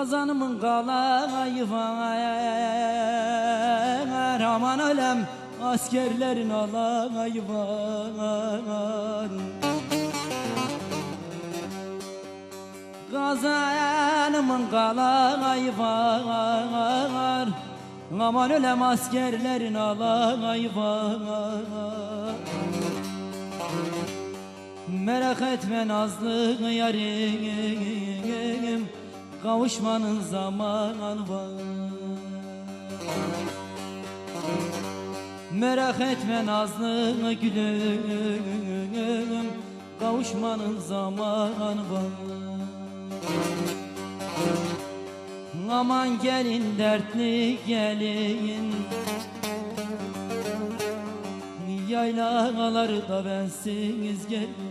Kazanımın kalayı var. Aman ölem askerlerin alayı var. Kazanımın kalayı var. Aman ölem askerlerin alayı var. Merak etme nazlı yarim Kavuşmanın zamanı var. Merak etme nazlı gülüm. Kavuşmanın zamanı var. Aman gelin dertli gelin. Yaylaları da bensiz gelin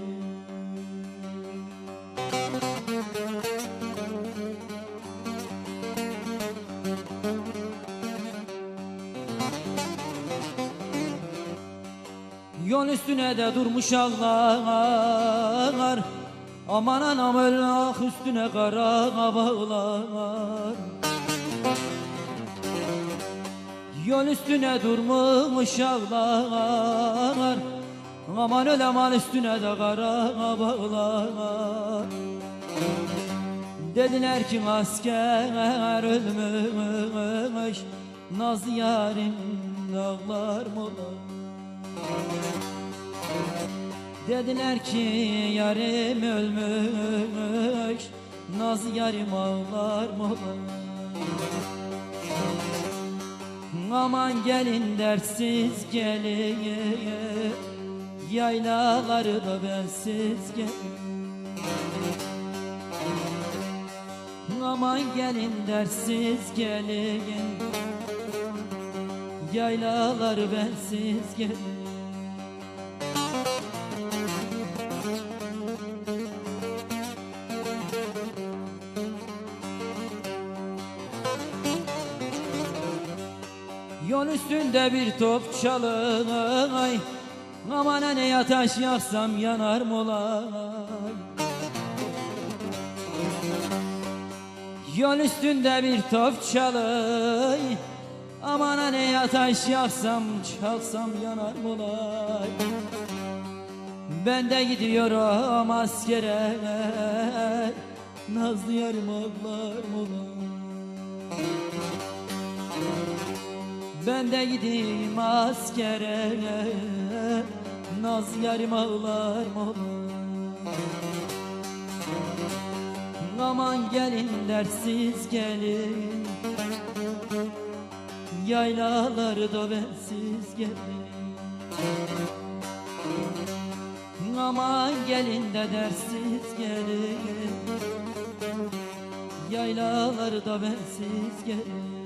Yol üstüne de durmuş ağlar Aman anam Allah üstüne kara bağlar Yol üstüne durmuş ağlar Aman öleman üstüne de kara bağlar Dediler ki asker ölmüş Nazlı yarim ağlar mı? olar? Dediler ki yarim ölmüş Naz yarim ağlar mı? Aman gelin dersiz gelin Yaylaları da bensiz gelin Aman gelin dersiz gelin Yaylaları bensiz gelin Yol üstünde bir top çalay Aman ne yataş yaksam yanar mı olay? Yol üstünde bir top çalay Aman ne yataş yaksam çalsam yanar mı olay? Ben de gidiyorum askere Nazlı yarım ağlar mı Ben de gideyim askere Naz yarim ağlar Aman gelin dersiz gelin Yaylaları da bensiz gelin. Aman gelin de dersiz gelin Yaylaları da bensiz gelin